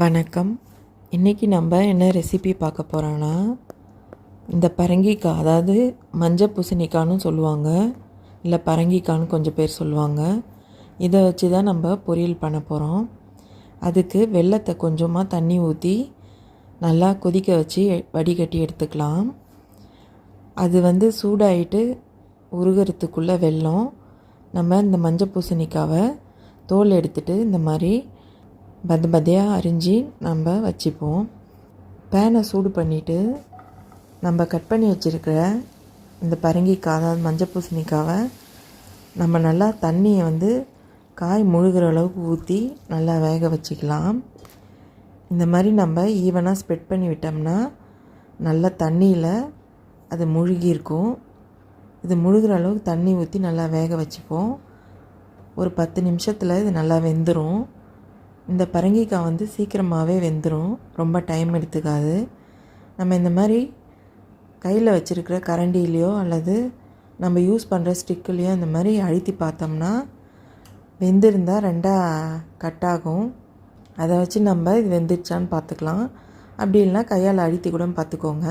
வணக்கம். இன்றைக்கி நம்ம என்ன ரெசிபி பார்க்க போகிறோன்னா இந்த பரங்கிக்காய் அதாவது மஞ்சள் பூசணிக்கான்னு சொல்லுவாங்க. இல்லை பரங்கிக்கான்னு கொஞ்சம் பேர் சொல்லுவாங்க. இதை வச்சு தான் நம்ம பொரியல் பண்ண போகிறோம் அதுக்கு வெல்லத்தை கொஞ்சமாக தண்ணி ஊற்றி நல்லா கொதிக்க வச்சு வடிகட்டி எடுத்துக்கலாம். அது வந்து சூடாயிட்டு உருகிறதுக்குள்ளே வெல்லம் நம்ம இந்த மஞ்சள் பூசணிக்காவை தோல் எடுத்துகிட்டு இந்த மாதிரி பத பதையாக அரிஞ்சு நம்ம வச்சுப்போம். பேனை சூடு பண்ணிவிட்டு நம்ம கட் பண்ணி வச்சுருக்கிற இந்த பரங்கிக்காய் அதாவது மஞ்சள் பூசணிக்காவை நம்ம நல்லா தண்ணியை வந்து காய் முழுகிற அளவுக்கு ஊற்றி நல்லா வேக வச்சுக்கலாம். இந்த மாதிரி நம்ம ஈவனாக ஸ்ப்ரெட் பண்ணி விட்டோம்னா நல்லா தண்ணியில் அது முழுகியிருக்கும் இது முழுகிற அளவுக்கு தண்ணி ஊற்றி நல்லா வேக வச்சுப்போம். ஒரு பத்து நிமிஷத்தில் இது நல்லா வெந்துடும் இந்த பரங்கிக்காய் வந்து சீக்கிரமாகவே வெந்துடும் ரொம்ப டைம் எடுத்துக்காது. நம்ம இந்த மாதிரி கையில் வச்சுருக்கிற கரண்டிலேயோ அல்லது நம்ம யூஸ் பண்ணுற ஸ்டிக்குலேயோ இந்த மாதிரி அழுத்தி பார்த்தோம்னா வெந்திருந்தால் ரெண்டாக கட் ஆகும் அதை வச்சு நம்ம இது வெந்துருச்சான்னு பார்த்துக்கலாம். அப்படி இல்லைனா கையால் அழுத்தி கூட பார்த்துக்கோங்க.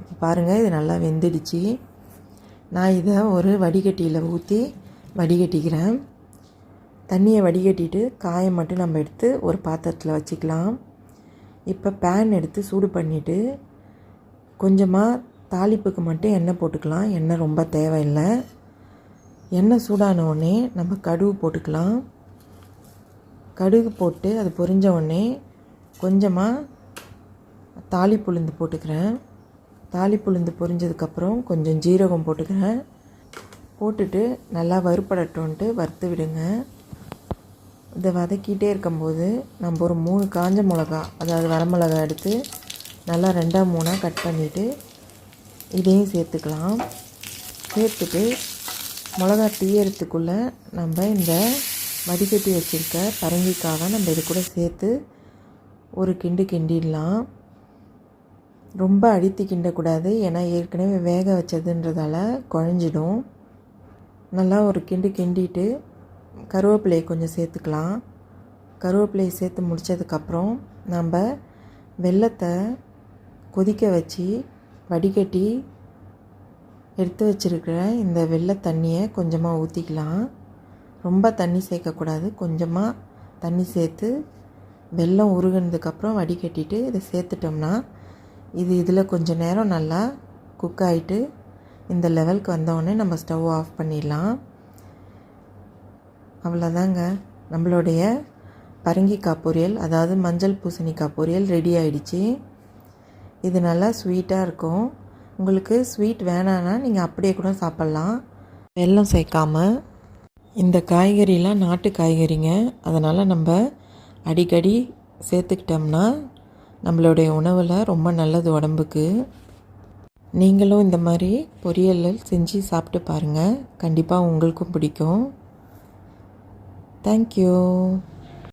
இப்போ பாருங்கள் இது நல்லா வெந்துடுச்சு. நான் இதை ஒரு வடிகட்டியில் ஊற்றி வடிகட்டிக்கிறேன். தண்ணியை வடிகட்டிட்டு காயை மட்டும் நம்ம எடுத்து ஒரு பாத்திரத்தில் வச்சுக்கலாம். இப்போ பேன் எடுத்து சூடு பண்ணிவிட்டு கொஞ்சமாக தாளிப்புக்கு மட்டும் எண்ணெய் போட்டுக்கலாம். எண்ணெய் ரொம்ப தேவையில்லை. எண்ணெய் சூடான உடனே நம்ம கடுகு போட்டுக்கலாம். கடுகு போட்டு அது பொரிஞ்ச உடனே கொஞ்சமாக தாளிப்புளுந்து போட்டுக்கிறேன். தாளிப்புளுந்து பொரிஞ்சதுக்கப்புறம் கொஞ்சம் ஜீரகம் போட்டுக்கிறேன். போட்டுட்டு நல்லா வறுப்படட்டோன்ட்டு வறுத்து விடுங்க. இதை வதக்கிட்டே இருக்கும்போது நம்ம ஒரு மூணு காஞ்ச மிளகா அதாவது வரமிளகா எடுத்து நல்லா ரெண்டாக மூணாக கட் பண்ணிவிட்டு இதையும் சேர்த்துக்கலாம். சேர்த்துட்டு மிளகா தீயறதுக்குள்ளே நம்ம இந்த வடிகட்டி வச்சுருக்க பரங்கிக்காவை நம்ம இது கூட சேர்த்து ஒரு கிண்டு கிண்டிடலாம். ரொம்ப அடித்து கிண்டக்கூடாது ஏன்னா ஏற்கனவே வேக வச்சதுன்றதால குழஞ்சிடும். நல்லா ஒரு கிண்டு கிண்டிட்டு கருவேப்பிலையை கொஞ்சம் சேர்த்துக்கலாம். கருவேப்பிலையை சேர்த்து முடித்ததுக்கப்புறம் நம்ம வெள்ளத்தை கொதிக்க வச்சு வடிகட்டி எடுத்து வச்சுருக்கிற இந்த வெள்ளை தண்ணியை கொஞ்சமாக ஊற்றிக்கலாம் ரொம்ப தண்ணி சேர்க்கக்கூடாது. கொஞ்சமாக தண்ணி சேர்த்து வெள்ளம் உருகினதுக்கப்புறம் வடிகட்டிட்டு இதை சேர்த்துட்டோம்னா இது இதில் கொஞ்சம் நேரம் நல்லா குக் ஆகிட்டு இந்த லெவலுக்கு வந்தோடனே நம்ம ஸ்டவ் ஆஃப் பண்ணிடலாம். அவ்வளோதாங்க நம்மளுடைய பரங்கிக்காய் பொரியல் அதாவது மஞ்சள் பூசணிக்காய் பொரியல் ரெடி ஆகிடுச்சி இது நல்லா ஸ்வீட்டாக இருக்கும். உங்களுக்கு ஸ்வீட் வேணான்னா நீங்கள் அப்படியே கூட சாப்பிட்லாம். வெல்லம் சேர்க்காமல் இந்த காய்கறிலாம் நாட்டு காய்கறிங்க. அதனால் நம்ம அடிக்கடி சேர்த்துக்கிட்டோம்னா நம்மளுடைய உணவில் ரொம்ப நல்லது உடம்புக்கு. நீங்களும் இந்த மாதிரி பொரியல் செஞ்சு சாப்பிட்டு பாருங்கள் கண்டிப்பாக உங்களுக்கும் பிடிக்கும். Thank you.